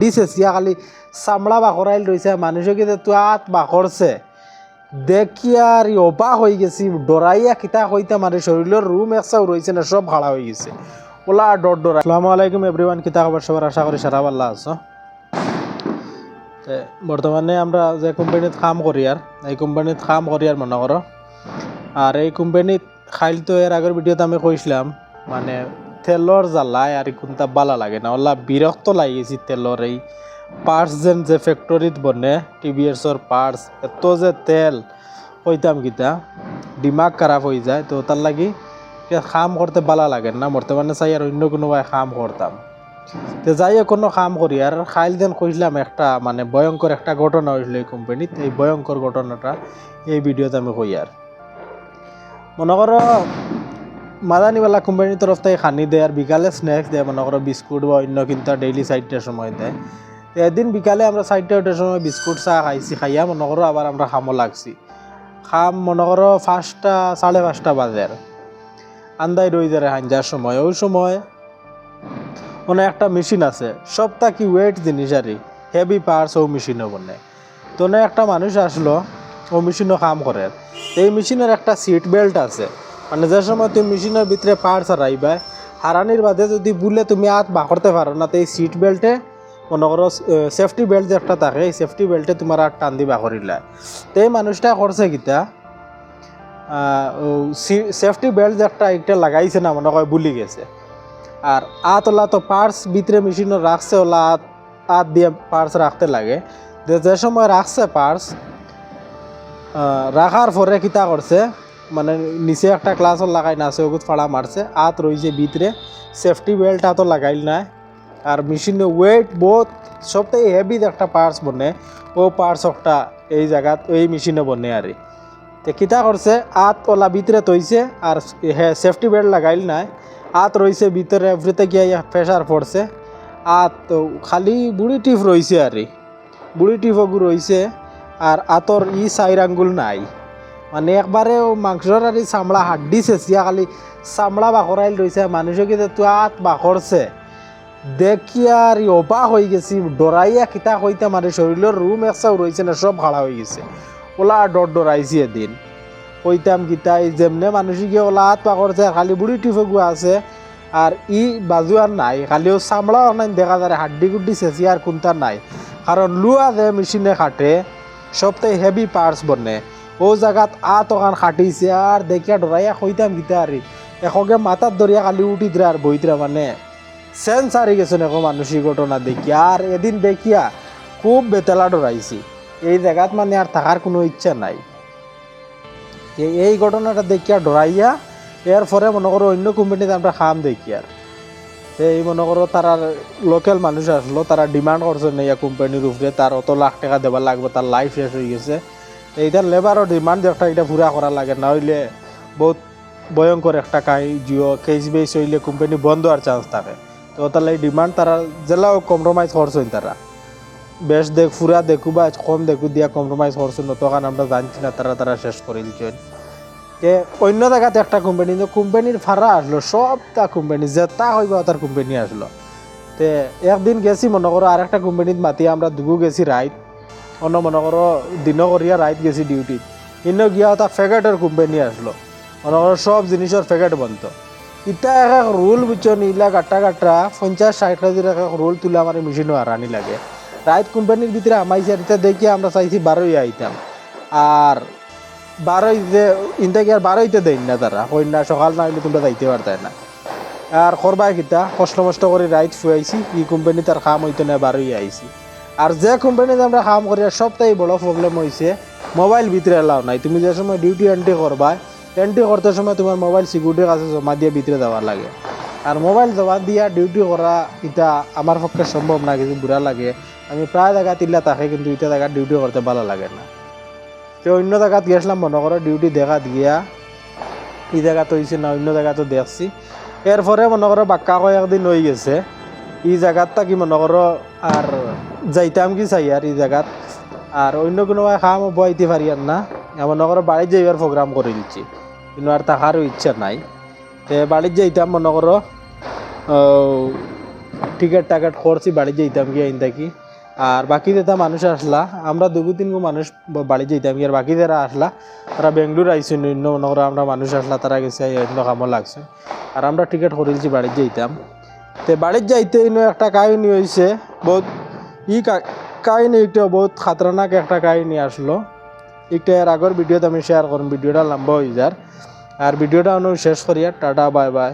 দিছে, চিয়া খালি চামড়া বাখরাইল রয়েছে মানুষে কিন্তু তুয়াত বাখরছে দেখি আর ই অবাক হয়ে গেছি ডরাইয়া কিতা কইতে মানে শরীরের রুম একসাও রয়েছে না সব ভাড়া হয়ে গেছে। ওলা ডর ডর আসসালামু আলাইকুম এভরিওয়ান কিতা খবর সবার আশা করি সারা ভাল্লা আছো। বর্তমানে আমরা যে কোম্পানিত কাম করি আর, এই কোম্পানিত কাম করি আর মনে করো। আর এই কোম্পানিত খাইল তো এর আগের ভিডিওতে আমি কইছিলাম মানে তেলর জ্বালায় আর কোনটা বালা লাগে। না ওলা বিরক্ত লাগিয়েছি তেলর এই পার্টস যেন যে ফ্যাক্টরিত বনে টিভিএসর পার্টস এত যে তেল কইতাম কিতা দিমাগ খারাপ হয়ে যায় তো তার লাগি কাম করতে বালা লাগে না বর্তমানে চাই আর অন্য কোনোবাই কাম করতাম তো হোক কোনো কাম করি আর খাইল যেন কইছিলাম একটা মানে ভয়ঙ্কর একটা ঘটনা হয়েছিল এই কোম্পানিত এই ভয়ঙ্কর ঘটনাটা এই ভিডিওতে আমি কই আর মনে করো মাদানিওয়ালা কোম্পানির তরফ থেকে খানি দেয় আর বিকালে স্ন্যাক্স দেয় মনে করো বিস্কুট বা অন্য কিন্তু ডেইলি চারটার সময় দেয় এদিন বিকালে আমরা চারটা ওটার সময় বিস্কুট চা খাইছি, খাইয়া মনে করো আবার আমরা খামো লাগছি। খাম মনে করো পাঁচটা সাড়ে পাঁচটা বাজের আন্দাই রই যারে হাঞ্জার সময়। ওই সময় মানে একটা মেশিন আছে। সবটা কি ওয়েট জিনিস আর হেভি পার্টস ও মেশিনও বনে। তো একটা মানুষ আসলো, ও মেশিনও কাম করে এই মেশিনের একটা সিট বেল্ট আছে। মানে যে সময় তুমি মেশিনের ভিতরে পার্টস হারাইবা, হারানির বাদে যদি বুলে তুমি হাত বাকরতে পারো না, তো এই সিট বেল্টে মনে করো সেফটি বেল্ট যে একটা থাকে, এই সেফটি বেল্টে তোমার আর টান দি বাকরিলা তো এই মানুষটা করছে কিতা? সেফটি বেল্ট যে একটা একটা লাগাইছে না, মনে হয় বুলি গেছে। আর আত ওলা তো পার্টস ভিতরে মেশিনও রাখছে, ওলা আত আত দিয়ে পার্টস রাখতে লাগে। যে সময় রাখছে পার্টস রাখার পরে কিতা করছে? মানে নিচে একটা ক্লাসও লাগাই না আছে ওগুত ফাড়া মারছে। আত রয়েছে ভিতরে সেফটি বেল্ট আতো লাগাইল না। আর মেশিনে ওয়েট বহুত সবথেকে হেভি একটা পার্টস বনে। ও পার্টস একটা এই জায়গাত এই মেশিনে বনে আর। তে কিতা করছে, আত ওলা ভিতরে তৈছে আর হ্যাঁ সেফটি বেল্ট লাগাইল নাই। আত রয়েছে ভিতরে এভরিতে গিয়ে প্রেশার পড়ছে। আত খালি বুড়ি টিপ রয়েছে আর। বুড়ি টিপগু রয়েছে আর আতর ই সাইর আঙ্গুল নাই। মানে একবারে মাংসর আর চামড়া হাড্ডি চেঁচিয়া খালি চামড়া বাখরাইল রয়েছে মানুষে কিন্তু তো আত বাখরছে দেখি আর অবাক হয়ে গেছি ডরাইয়া কিতা কইতে মানে শরীরের রুম একসাও রয়েছে না সব ভাড়া হয়ে গেছে। ওলা ডর ডরাইছি এদিন। কইতাম কিতা, এই যেমনে মানুষে গিয়ে ওলা হাত পাকড়ছে খালি বুড়ি টিফগু আছে আর ই বাজু আর নাই খালিও চামড়া অনাইন দেখা যায়, হাড্ডি গুড্ডি চেঁচি আর কোনটা নাই। কারণ লুয়া যে মেশিনে খাটে সবথেকে হেভি পার্টস বনে। ও জায়গাত আ তখন খাটিছে আর দেখিয়া ডরাইয়া কইতাম কিতা আর এখকে মাথার দরিয়া খালি উঠি দিরা আর বইতরা মানে। সেন্স হারি গেছে দেখো মানুষই ঘটনা দেখিয়া আর এদিন দেখিয়া খুব বেতেলা ডরাইছি এই জায়গাত মানে আর থাকার কোনো ইচ্ছা নাই। এই ঘটনাটা দেখিয়া ডরাইয়া এর পরে মনে করো অন্য কোম্পানিতে আমরা খাম দেখি এই মনে করো তারা লোকাল মানুষ আসলো তারা ডিমান্ড করছে না ইয়া কোম্পানির উপরে তার অত লাখ টাকা দেবার লাগবে তার লাইফ শেষ হয়ে গেছে। এইটার লেবারও ডিমান্ড একটা এটা পুরা করা লাগে না হইলে বহুত ভয়ঙ্কর একটা কাই জিও কেস বেস হইলে কোম্পানি বন্ধ হওয়ার চান্স থাকে। তো তাহলে ডিমান্ড তারা জেলাও কম্প্রোমাইজ করছেন তারা বেশ দেখ ফুরা দেখু বা কম দেখু দিয়া কম্প্রোমাইজ করছেন তখন আমরা জানছি না তারা তারা শেষ করে দিচ্ছেন যে অন্য জায়গাতে একটা কোম্পানি কোম্পানির ফাড়া আসলো, সবটা কোম্পানি যেটা হইব তার কোম্পানি আসলো। তে, একদিন গেছি মনে করো আর একটা কোম্পানিত মাতি, আমরা দুগু গেছি রাইট অন্য মনে করো দিন করিয়া রাইট গেছি ডিউটিত ইন্ন গিয়া তা ফেকেটের কোম্পানি আসলো। মনে করো, সব জিনিসের ফেকেট বন্ধ। ইটা এক এক রোল বুঝছ নিলা গাট্টা গাট্টা পঞ্চাশ ষাট হাজার এক এক রোল তুলে আমার মেশিনও হারানি লাগে। রাইট কোম্পানির ভিতরে আমাইছে এটা দেখি আমরা চাইছি বারোই আইতাম আর বারোই যে ইনটাকে আর বারোইতে দেন না তারা। কই না, সকাল না হইলে তোমরা যাইতে পারতাই না। আর করবাই কিতা, কষ্ট মষ্ট করে রাইট ফুয়াইছি ই কোম্পানি তার কাম হইতে না বারোই আইছি আর যে কোম্পানিতে আমরা কাম করি সবটাই বড় প্রবলেম হয়েছে মোবাইল ভিতরে এলাও নাই। তুমি যে সময় ডিউটি এন্ট্রি করবা এন্ট্রি করতে সময় তোমার মোবাইল সিকিউরিটির কাছে জমা দিয়ে ভিতরে দেওয়া লাগে। আর মোবাইল জমা দিয়া ডিউটি করা, এটা আমার পক্ষে সম্ভব না কিছু বুড়া লাগে। আমি প্রায় জায়গা তিল্লা থাকে, কিন্তু এটা জায়গা ডিউটি করতে ভালো লাগে না। তো অন্য জায়গাত গেছিলাম মনে করো ডিউটি দেখা গিয়া এই জায়গা তো হয়েছে না, অন্য জায়গা তো দেখছি এরপরে মনে করো বাক্কা কয়েকদিন হয়ে গেছে। এই জায়গাত থাকি মনে করো? আর যাইতাম কি চাই আর এই জায়গাত আর অন্য কোনো খাম বইতে পারি আর না। মনে করো বাড়ির যাইবার প্রোগ্রাম করে দিচ্ছি। কিন্তু আর থাকারও ইচ্ছা নাই। তে বাড়ির যাইতাম মনে করো টিকিট টাকেট করছি বাড়ি যেতাম কি আইন থাকি। আর বাকি যেটা মানুষ আসলা, আমরা দুগু তিনগু মানুষ বাড়ি গিয়ে আর বাকি যারা আসলা, তারা বেঙ্গলোর আইসি অন্য নগর আমরা মানুষ আসলা, তারা গেছে অন্য কামও লাগছে। আর আমরা টিকিট করেছি বাড়ি যেতাম তে বাড়ির যাইতে একটা কাহিনী হয়েছে বহুত ই কাহিনী একটা বহুত খাতরনাক একটা কাহিনী আসলো। একটা এর আগের ভিডিওতে আমি শেয়ার করুন, ভিডিওটা লম্বা হয়ে যার আর ভিডিওটা অনু শেষ করিয়া, টাটা, বাই বাই।